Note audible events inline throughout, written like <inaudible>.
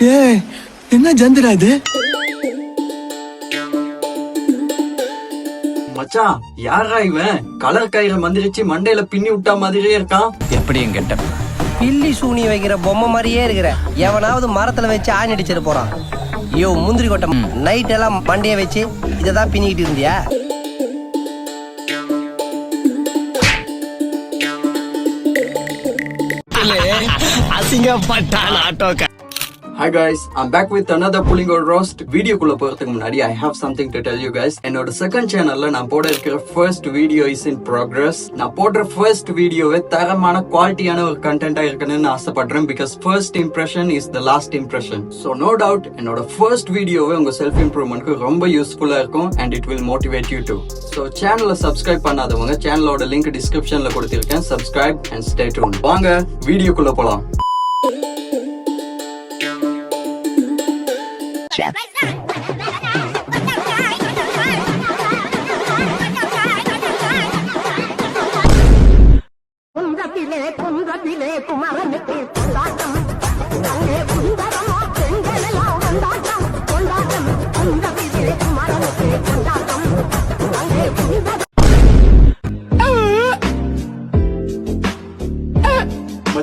ஏய் என்ன ஜந்திரா இது? மச்சான் யாரா இவன்? கலர் கயிறை மந்திரிச்சு மண்டையில பின்னி விட்டா மாதிரியே இருக்கான். எப்படியும் கெட்ட பில்லி சூனி வைக்கிற பொம்மை மாதிரியே இருக்கிற. எவனாவது மரத்துல வச்சு ஆணி அடிச்சிட்டு போறான். ஐயோ முந்திரி கொட்டை நைட் எல்லாம் மண்டைய வச்சு இதை தான் பின்னிக்கிட்டு இருந்தியா? அசிங்கப்பட்டான் ஆட்டோக்க hi guys I'm back with another புலிங்கோ ரோஸ்ட் வீடியோக்குள்ள போறதுக்கு முன்னாடி I have something to tell you guys என்னோட செகண்ட் சேனல்ல நான் போட இருக்கிற first video is in progress நான் போடுற ஃபர்ஸ்ட் வீடியோவே தரமான குவாலிட்டியான ஒரு கண்டென்ட்டா இருக்கணும்னு ஆசைப்படுறேன் because first impression is the last impression so no doubt என்னோட ஃபர்ஸ்ட் வீடியோவே உங்க செல்ஃப் இம்ப்ரூவ்மெண்ட்க்கு ரொம்ப யூஸ்ஃபுல்லா இருக்கும் and it will motivate you to so சேனலை சப்ஸ்கிரைப் பண்ணாதவங்க சேனலோட லிங்க் டிஸ்கிரிப்ஷன்ல கொடுத்திருக்கேன். சப்ஸ்கிரைப் அண்ட் ஸ்டே டூன் வாங்க வீடியோக்குள்ள போலாம்.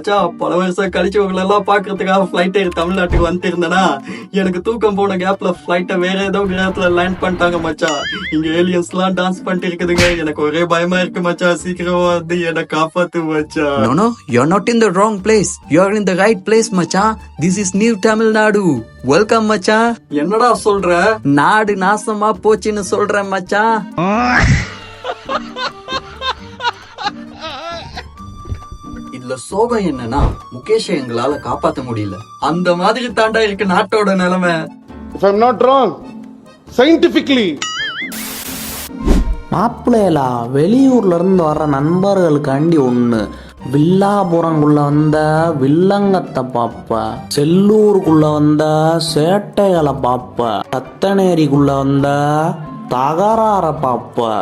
மச்சான் பல வருஷம் கழிச்சு உங்களை எல்லாம் பாக்குறதுக்காக ஃபிளைட் ஏறி தமிழ்நாட்டுக்கு வந்துருந்தேனா எனக்கு தூக்கம் போன கேப்ல ஃபிளைட்டை வேற ஏதோ கிரகத்துல லேண்ட் பண்ணிட்டாங்க மச்சான் இங்க ஏலியன்ஸ் எல்லாம் டான்ஸ் பண்ணிட்டு இருக்குதுங்க எனக்கு ஒரே பயமா இருக்கு மச்சான் சீக்கிரமா வந்து என்ன காப்பாத்து மச்சான் No, no, you're not in the wrong place. You're in the right place, macha. This is New Tamil Nadu. Welcome, macha. என்னடா சொல்ற நாடு நாசமா போச்சுன்னு சொல்றேன் மச்சான் <laughs> சோகம் என்னன்னா முகேஷை எங்களால காப்பாத்த முடியல. அந்த மாதிரி தாண்டா இருக்கு நாட்டோட நிலைமை. If I'm not wrong, scientifically, மாப்பிள்ளையலா வெளியூர்ல இருந்து வர்ற நண்பர்களுக்காண்டி ஒண்ணு. வில்லாபுரங்குள்ள வந்த வில்லங்கத்தை பாப்ப. செல்லூருக்குள்ள வந்த சேட்டைகளை பாப்ப. சத்தனேரிக்குள்ள வந்த தகராற பாப்ப.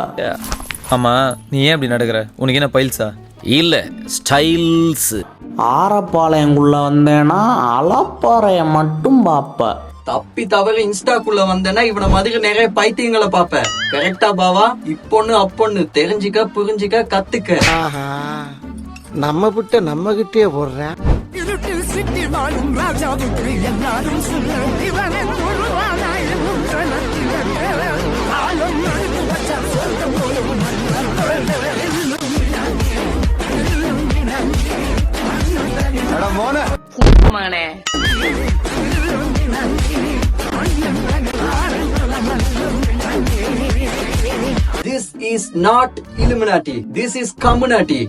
ஆமா நீ ஏன் அப்படி நடக்கிற? உனக்கு என்ன பைல்ஸா இல்ல ஸ்டைல்ஸ். ஆரப்பாளையங்குள்ள வந்தேன்னா அலப்பாறைய மட்டும் பாப்ப. தப்பி தவறி இன்ஸ்டாக்குள்ள வந்தேன்னா இவன மாதிரி நிறைய பைத்தியங்களை பாப்ப. கரெக்டா பாவா? இப்பொன்னு அப்பொன்னு தெரிஞ்சுக்க புரிஞ்சுக்க கத்துக்க. நம்ம விட்ட நம்ம கிட்டே போடுறேன் this is not illuminati this is communati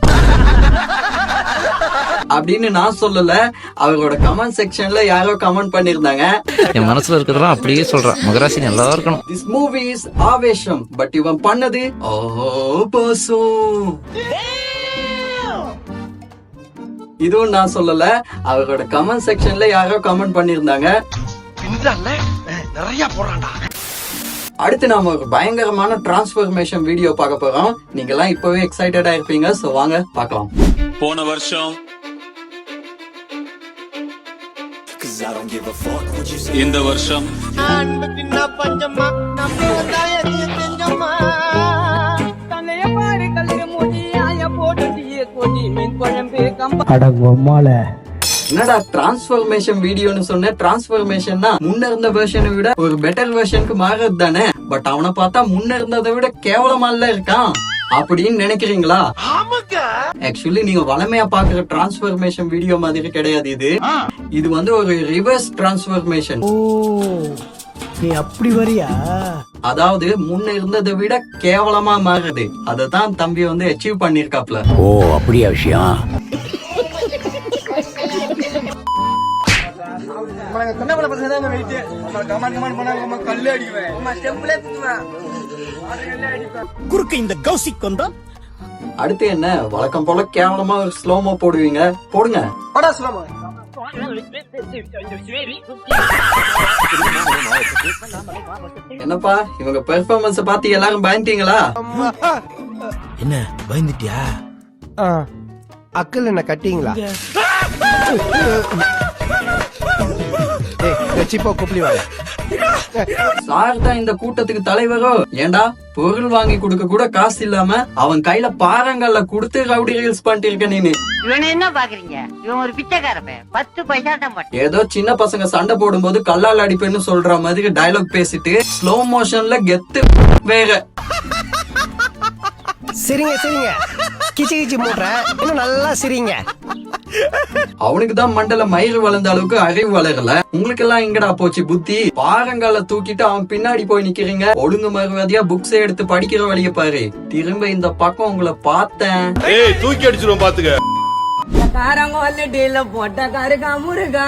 அப்படின்னு நான் சொல்லல. அவரோட கமெண்ட் செக்ஷன்ல யாரோ கமெண்ட் பண்ணிருந்தாங்க என் மனசுல இருக்கிறதெல்லாம் அப்படியே சொல்றான் மகராசி நல்லா இருக்கணும். This movie is Aavesham but இவன் பண்ணது ஓஹோ பாசம் இதுவும் நான் சொல்லல. அவரோட கமெண்ட் செக்ஷன்ல யாரோ கமெண்ட் பண்ணிருந்தாங்க நிறைய போடுறான்டா. அடுத்து நாம ஒரு பயங்கரமான டிரான்ஸ்பர்மேஷன் வீடியோ பார்க்க போறோம். நீங்க எல்லாம் இப்பவே எக்ஸைட்டடா இருப்பீங்க. சோ வாங்க பார்க்கலாம். போன வருஷம் இந்த வருஷம் என்னடா டிரான்ஸ்பர்மேஷன் வீடியோன்னு சொன்ன? டிரான்ஸ்பர்மேஷன்னா முன்ன இருந்த வெர்ஷனை விட ஒரு பெட்டர் வெர்ஷனுக்கு மாறது தானே? பட் அவனை பார்த்தா முன்ன இருந்ததை விட கேவலமா இல்ல இருக்கான். அப்படின்னு நினைக்கிறீங்களா? ஆக்சுவலி நீங்க வளமையா பாக்குற டிரான்ஸ்பர்மேஷன் வீடியோ மாதிரி கிடையாது இது. இது வந்து ஒரு ரிவர்ஸ் டிரான்ஸ்பர்மேஷன் நீ அப்படி வரியா? அதாவது முன்ன இருந்ததை விட கேவலமா மாறுது. அதை தான் தம்பி வந்து அச்சீவ் பண்ணிருக்காப்ல. ஓ அப்படியா விஷயம்? குறுக்க இந்த கௌசிக் வந்தா அடுத்து என்ன? வழக்கம் போல கேவலமா ஒரு ஸ்லோமோ போடுவீங்க. போடுங்க. என்னப்பா இவங்க பெர்ஃபார்மன்ஸ் பார்த்து எல்லாரும் பயந்துட்டீங்களா? என்ன பயந்துட்டியா? அக்கல் என்ன கட்டிங்களா? வச்சுப்போ குப்பலி வாங்க. சார் தான் இந்த கூட்டத்துக்கு தலைவரோ? ஏண்டா? பொருள் வாங்கி கொடுக்க கூட காசு இல்லாம அவன் கையில பாறங்கல்ல கொடுத்து ரவுடி ரீல்ஸ் பண்ணிட்டு இருக்க நீனு. இவனை என்ன பாக்குறீங்க? இவன் ஒரு பிச்சைக்கார பையன் பத்து பைசா தான் பட்டு ஏதோ சின்ன பசங்க சண்டை போடும்போது கல்லால் அடிப்பேன்னு சொல்ற மாதிரி டயலாக் பேசிட்டு ஸ்லோ மோஷன்ல கெத்து சரிங்க சரிங்க. கிச்சு கிச்சு மூட்டுற இன்னும் நல்லா சிரிங்க. அவனுக்கு தான் மண்டல மயிர் வளர்ந்த அளவுக்கு அறிவு வளரல. உங்களுக்கு எல்லாம் எங்கடா போச்சு புத்தி? பாறங்கால தூக்கிட்டு அவன் பின்னாடி போய் நிக்கிறீங்க. ஒழுங்கு மறுவாதியா புக்ஸ் எடுத்து படிக்கிற வழிய பாரு. திரும்ப இந்த பக்கம் உங்களை பார்த்தேன். ஏய் தூக்கி அடிச்சிருவோம் பாத்துக்க. காரங்கோல் டீல போட்ட கருகா முருகா.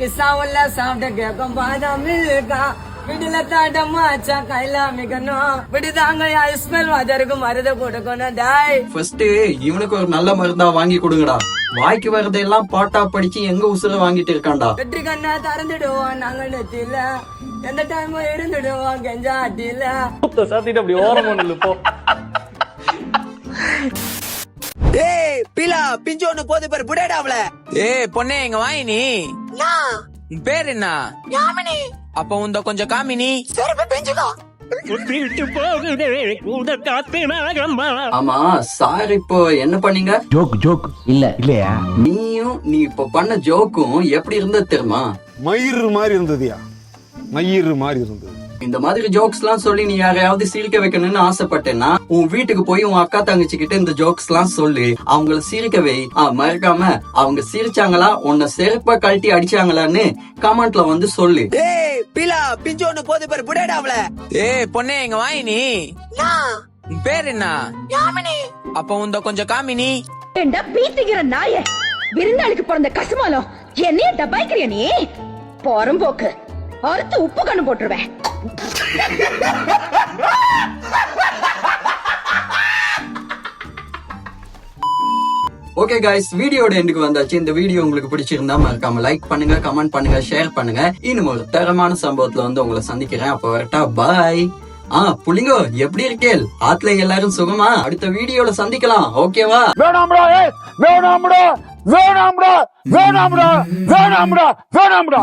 கிசா உள்ள சாப்பிட்ட கேக்கம் பாதாம் மில்கா விடுல தாட்டமா அச்சா கைலா மிகணும் விடுதாங்க ஸ்மெல் வாஜருக்கு மருத கொடுக்கணும் டாய். ஃபர்ஸ்ட் இவனுக்கு ஒரு நல்ல மருந்தா வாங்கி கொடுங்கடா. வாய்க்கு வரதெல்லாம் பாட்டா படிச்சு எங்க உசுர வாங்கிட்டு இருக்கான்டா. வெற்றி கண்ணா திறந்துடுவோம் நாங்க நெத்தில எந்த டைமும் இருந்துடுவோம் கெஞ்சாட்டில ஏய் பிலா பிஞ்சோன்னு போது பேர் புடேடாவல ஏய் பொண்ணே இங்க வாய் நீ. உன் பேர் என்ன? அப்ப உந்த கொஞ்சம் காமினி. ஆமா சார் இப்போ என்ன பண்ணீங்க? Joke joke. இல்ல. இல்லையா? நீயும் நீ இப்போ பண்ண ஜோக்கும் எப்படி இருந்தது தெரியுமா? மயிறு மாதிரி இருந்ததுயா? மயிறு மாதிரி இருந்தது. இந்த மாதிரி ஜோக்ஸ் எல்லாம் சொல்லி நீ யாரையாவது சிரிக்க வைக்கணும்னு ஆசைப்பட்டேன்னா உன் வீட்டுக்கு போய் உன் அக்கா தங்கச்சி கிட்ட இந்த ஜோக்ஸ் எல்லாம் சொல்லி. அவங்கள சிரிக்க வை. ஆ, மறக்காம அவங்க சிரிச்சாங்களா உன்னை செருப்பா கழட்டி அடிச்சாங்களான்னு கமெண்ட்ல வந்து சொல்லு. பிலா பிஞ்சோன்னு போது பேர் புடேடாவல ஏய் பொண்ணே இங்க வாய் நீ. உன் பேர் என்ன? அப்ப உந்த கொஞ்சம் காமினி. பீத்திக்கிற நாய? விருந்தாளிக்கு பிறந்த கசுமாலம் என்னைய டபாய்க்கிறிய நீ? போறம்போக்கு அறுத்து உப்பு கண்ணு போட்டுருவேன். ஓகே காய்ஸ் வீடியோட எண்டுக்கு வந்தாச்சு. இந்த வீடியோ உங்களுக்கு பிடிச்சிருந்தா மறக்காம லைக் பண்ணுங்க கமெண்ட் பண்ணுங்க ஷேர் பண்ணுங்க. இன்னும் ஒரு தரமான சம்பவத்துல வந்து உங்களை சந்திக்கிறேன். அப்ப வரட்டா பாய் ஆ புள்ளிங்கோ எப்படி இருக்கேல் ஆத்துல எல்லாரும் சுகமா? அடுத்த வீடியோல சந்திக்கலாம். ஓகேவா வேணாம்டா ஏய் வேணாம்டா வேணாம்டா வேணாம்டா வேணாம்டா வேணாம்டா